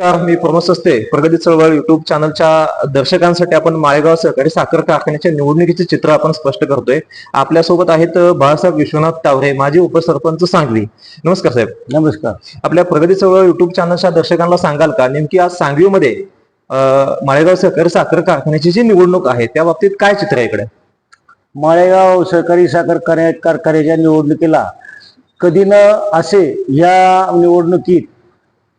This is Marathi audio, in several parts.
नमस्कार मी प्रमोद सस्ते प्रगती चळवळ युट्यूब चॅनलच्या दर्शकांसाठी आपण माळेगाव सहकारी साखर कारखान्याच्या निवडणुकीचे चित्र आपण स्पष्ट करतोय. आपल्यासोबत आहेत बाळासाहेब विश्वनाथ टावरे माजी उपसरपंच सांगवी. नमस्कार साहेब. नमस्कार. आपल्या प्रगती चळवळ युट्यूब चॅनलच्या दर्शकांना सांगाल का? नेमकी आज सांगवीमध्ये अं, माळेगाव सहकारी साखर कारखान्याची जी निवडणूक आहे त्या बाबतीत काय चित्र आहे इकडे? माळेगाव सहकारी साखर कारखान्या- कारखान्याच्या निवडणुकीला कधी न असे या निवडणुकीत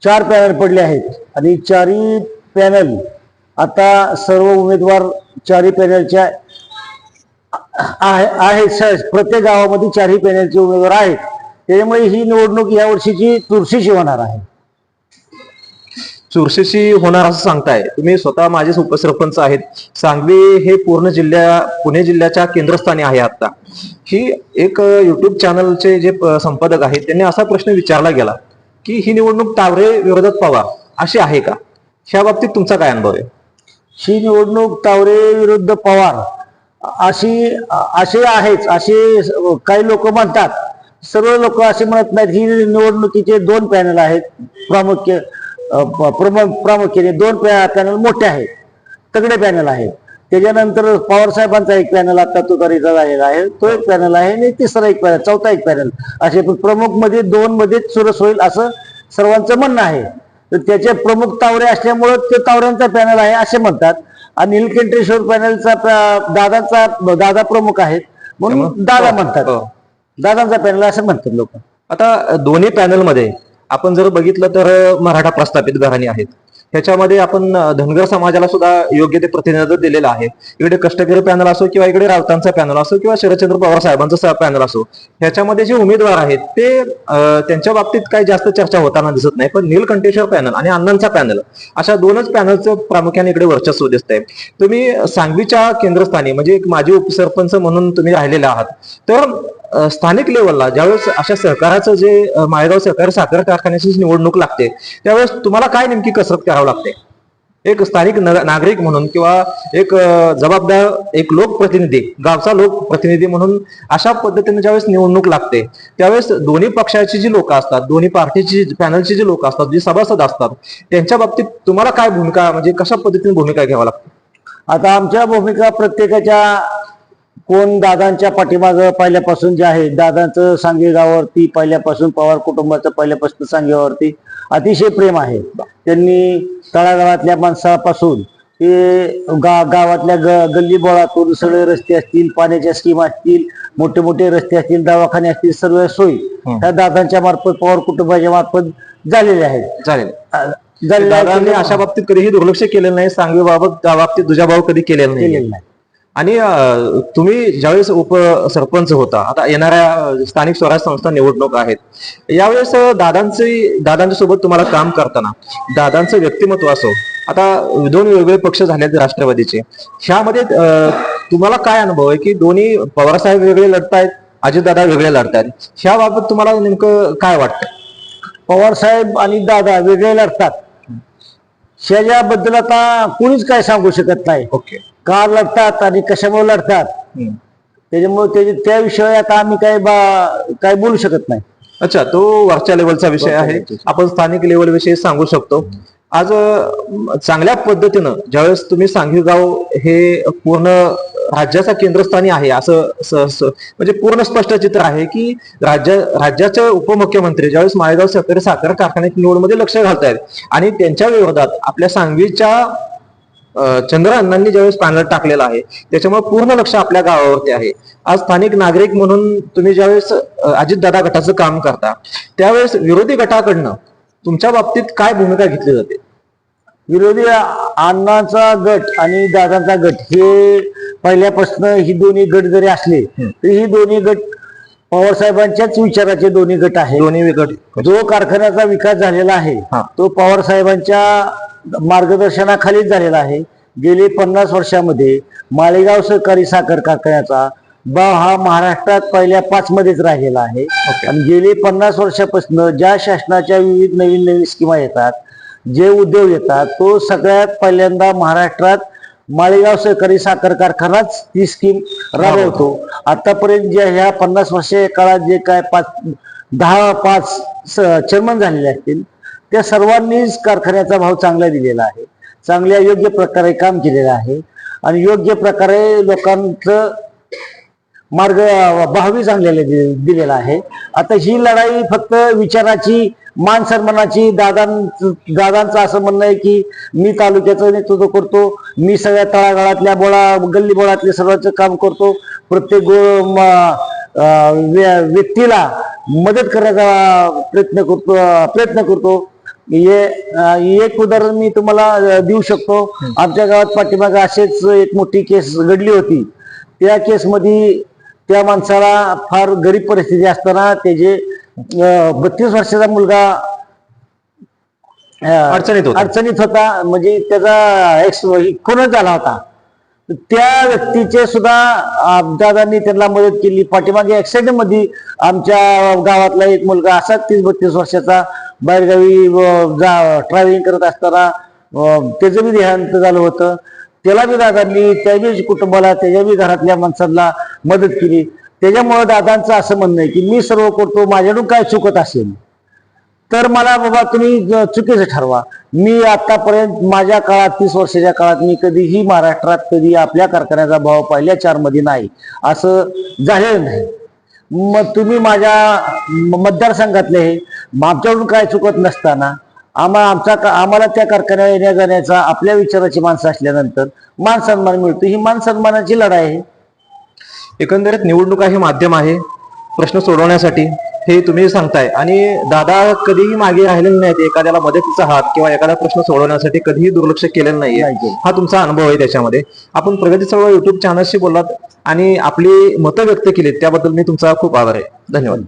चार पॅनल पडले आहेत. आणि चारही पॅनल आता सर्व उमेदवार चारही पॅनलच्या आहे आहेत. प्रत्येक गावामध्ये चारही पॅनलचे उमेदवार आहेत. त्याच्यामुळे ही निवडणूक या वर्षीची चुरशीची होणार आहे. चुरशीशी होणार असं सांगताय. तुम्ही स्वतः माझेच उपसरपंच आहेत. सांगवी हे पूर्ण जिल्ह्या पुणे जिल्ह्याच्या केंद्रस्थानी आहे आता. ही एक युट्यूब चॅनलचे जे संपादक आहेत त्यांनी असा प्रश्न विचारला गेला. की ही निवडणूक तावरे विरोधात पवार अशी आहे का? ह्या बाबतीत तुमचा काय अनुभव आहे? ही निवडणूक तावरे विरुद्ध पवार अशी असे आहेच असे काही लोक म्हणतात. सर्व लोक असे म्हणत नाहीत ही निवडणुकीचे दोन पॅनल आहेत. प्रामुख्य प्रामुख्याने दोन पॅनल मोठे आहेत. तगडे पॅनल आहेत. त्याच्यानंतर पवार साहेबांचा एक पॅनल आता तुतारीचा झालेला आहे. तो एक पॅनल आहे आणि तिसरा एक पॅनल चौथा एक पॅनल असे प्रमुखमध्ये दोन मध्ये चुरस होईल असं सर्वांचं म्हणणं आहे. तर त्याचे प्रमुख तावरे असल्यामुळं ते तावऱ्यांचा पॅनल आहे असे म्हणतात. आणि निलकंठेश्वर पॅनलचा दादाचा दादा प्रमुख आहेत. म्हणून दादा म्हणतात. हो. दादांचा पॅनल असं म्हणतात लोक. आता दोन्ही पॅनलमध्ये आपण जर बघितलं तर मराठा प्रस्थापित घराणी आहेत. ह्याच्यामध्ये आपण धनगर समाजाला सुद्धा योग्य ते प्रतिनिधित्व दिलेलं आहे. इकडे कष्टकरी पॅनल असो किंवा इकडे राऊतांचा पॅनल असो किंवा शरदचंद्र पवार साहेबांचा पॅनल असो ह्याच्यामध्ये जे उमेदवार आहेत ते त्यांच्या बाबतीत काही जास्त चर्चा होताना दिसत नाही. पण नीलकंठेश्वर पॅनल आणि अण्णांचा पॅनल अशा दोनच पॅनलचं प्रामुख्याने इकडे वर्चस्व दिसत आहे तुम्ही सांगवीच्या केंद्रस्थानी म्हणजे एक माजी उपसरपंच म्हणून तुम्ही राहिलेले आहात तर स्थानिक लेवलला ज्यावेळेस अशा सहकाराचं जे माळेगाव सहकारी साखर कारखान्याची निवडणूक लागते त्यावेळेस तुम्हाला काय नेमकी कसरत करावं लागते एक स्थानिक नागरिक म्हणून किंवा एक जबाबदार एक लोकप्रतिनिधी गावचा लोकप्रतिनिधी म्हणून अशा पद्धतीने ज्यावेळेस निवडणूक लागते त्यावेळेस दोन्ही पक्षाची जी लोक असतात दोन्ही पार्टीची पॅनलची जी लोक असतात जी सभासद असतात त्यांच्या बाबतीत तुम्हाला काय भूमिका म्हणजे कशा पद्धतीने भूमिका घ्यावी लागते? आता आमच्या भूमिका प्रत्येकाच्या कोण दादांच्या पाठीमागं पहिल्यापासून जे आहे दादांचं सांगे गावावरती पहिल्यापासून पवार कुटुंबाचं पहिल्यापासून सांगेगावावरती अतिशय प्रेम आहे. त्यांनी तळागाळातल्या माणसापासून ते गा गावातल्या ग गल्ली बोळातून सगळे रस्ते असतील पाण्याच्या स्कीम असतील मोठे मोठे रस्ते असतील दवाखाने असतील सर्व सोयी. त्या दादांच्या मार्फत पवार कुटुंबाच्या मार्फत झालेल्या आहेत. झालेल्या. आहेत. अशा बाबतीत कधीही दुर्लक्ष केलेलं नाही. सांगवी बाबत त्या बाबतीत तुझ्या भाऊ कधी केलेलं नाही. आणि तुम्ही ज्यावेळेस उप सरपंच होता आता येणाऱ्या स्थानिक स्वराज्य संस्था निवडणूक आहेत. यावेळेस दादांचे दादांच्या सोबत तुम्हाला काम करताना दादांचं व्यक्तिमत्व असो आता दोन वेगवेगळे पक्ष झाले आहेत राष्ट्रवादीचे ह्यामध्ये तुम्हाला काय अनुभव आहे की दोन्ही पवारसाहेब वेगळे लढतायत अजितदादा वेगळे लढतायत ह्या बाबत तुम्हाला नेमकं काय वाटतं पवार साहेब आणि दादा वेगळे लढतात. शेजाबद्दल आता कुणीच काय सांगू शकत नाही. ओके. का लढतात आणि कशामुळे लढतात? त्याच्यामुळे त्याच्या त्या विषयी आता आम्ही काय बा काय बोलू शकत नाही. अच्छा तो वरच्या लेवलचा विषय आहे. आपण स्थानिक लेवल विषयी सांगू शकतो. आज चांगल्या पद्धतीनं ज्यावेळेस तुम्ही सांगवी गाव हे पूर्ण राज्याच्या केंद्रस्थानी आहे असं म्हणजे पूर्ण स्पष्ट चित्र आहे की राज्य राज्याचे उपमुख्यमंत्री ज्यावेळेस माळेगाव सहकारी साखर कारखान्यात निवडमध्ये लक्ष घालतायत आणि त्यांच्या विरोधात आपल्या सांगवीच्या चंद्र अण्णांनी ज्यावेळेस पॅनल टाकलेला आहे त्याच्यामुळे पूर्ण लक्ष आपल्या गावावरती आहे. आज स्थानिक नागरिक म्हणून तुम्ही ज्यावेळेस अजितदादा गटाचं काम करता त्यावेळेस विरोधी गटाकडनं तुमच्या बाबतीत काय भूमिका घेतली जाते? विरोधी अण्णांचा गट आणि दादांचा गट हे पहिल्यापासून ही दोन्ही गट जरी असले तरी ही दोन्ही गट पवार साहेबांच्याच विचाराचे दोन्ही गट आहेत. दोन्ही गट. जो कारखान्याचा विकास झालेला आहे. तो पवार साहेबांच्या मार्गदर्शनाखालीच झालेला आहे. गेले पन्नास वर्षामध्ये माळेगाव सहकारी साखर कारखान्याचा भाव हा महाराष्ट्रात पहिल्या पाच मध्येच राहिलेला आहे. आणि गेली पन्नास वर्षापासून ज्या शासनाच्या विविध नवीन नवीन स्कीमा येतात जे उद्योग येतात तो सगळ्यात पहिल्यांदा महाराष्ट्रात माळेगाव सहकारी साखर कारखानाच ती स्कीम राबवतो. आतापर्यंत ज्या ह्या पन्नास वर्ष काळात जे काय पाच दहा पाच चेअरमन झालेले असतील त्या सर्वांनीच कारखान्याचा भाव चांगला दिलेला आहे. चांगल्या योग्य प्रकारे काम केलेलं आहे. आणि योग्य प्रकारे लोकांचं मार्ग भावी चांगलेले दि- दिलेला आहे. आता ही लढाई फक्त विचाराची मान सन्मानाची दादां दादांचं असं म्हणणं आहे की मी तालुक्याचं नेतृत्व करतो मी सगळ्या तळागाळातल्या बोळा गल्ली बोळातल्या सर्वांचं काम करतो प्रत्येक गो- म- व्य- व्यक्तीला मदत करण्याचा प्रयत्न करतो प्रयत्न करतो. अं, एक उदाहरण मी तुम्हाला देऊ शकतो. आमच्या गावात पाठीमागे असेच एक मोठी केस घडली होती. त्या केसमध्ये त्या माणसाला फार गरीब परिस्थिती असताना त्याचे बत्तीस वर्षाचा मुलगा अं, अडचणीत होता. अडचणीत होता. म्हणजे त्याचा एक्स खूनच झाला होता. त्या व्यक्तीचे सुद्धा दादांनी त्यांना मदत केली. पाठीमागे ऍक्सिडेंटमध्ये आमच्या गावातला एक मुलगा असा तीस बत्तीस वर्षाचा बाहेरगावी जा ट्रॅव्हलिंग करत असताना त्याचं बी देहांत झालं होतं. त्याला बी दादांनी त्या बी कुटुंबाला त्याच्या बी घरातल्या माणसांना मदत केली. त्याच्यामुळे दादांचं असं म्हणणं आहे की मी सर्व करतो माझ्याकडून काय चुकत असेल? तर मला बाबा तुम्ही चुकीचं ठरवा. मी आतापर्यंत माझ्या काळात तीस वर्षाच्या काळात मी कधीही महाराष्ट्रात कधी आपल्या कारखान्याचा भाव पहिल्या चारमध्ये नाही. असं झालेलं नाही. मग तुम्ही माझ्या मतदारसंघातले हे मग आमच्याकडून काय चुकत नसताना आम्हा आमचा का- आम्हाला त्या कारखान्यावर येण्या जाण्याचा आपल्या विचाराची माणसं असल्यानंतर मान सन्मान मिळतो. ही मान सन्मानाची लढाई आहे. एकंदरीत निवडणुका हे माध्यम आहे. प्रश्न सोडवण्यासाठी हे तुम्ही सांगताय. आणि दादा कधीही मागे राहिलेले नाहीत एखाद्याला मदतीचा हात किंवा एखादा प्रश्न सोडवण्यासाठी कधीही दुर्लक्ष केलेलं नाहीये. नाही केलं. हा तुमचा अनुभव आहे त्याच्यामध्ये. आपण प्रगती चळवळ युट्यूब चॅनलशी बोललात आणि आपली मतं व्यक्त केलीत त्याबद्दल मी तुमचा खूप आभार आहे. धन्यवाद.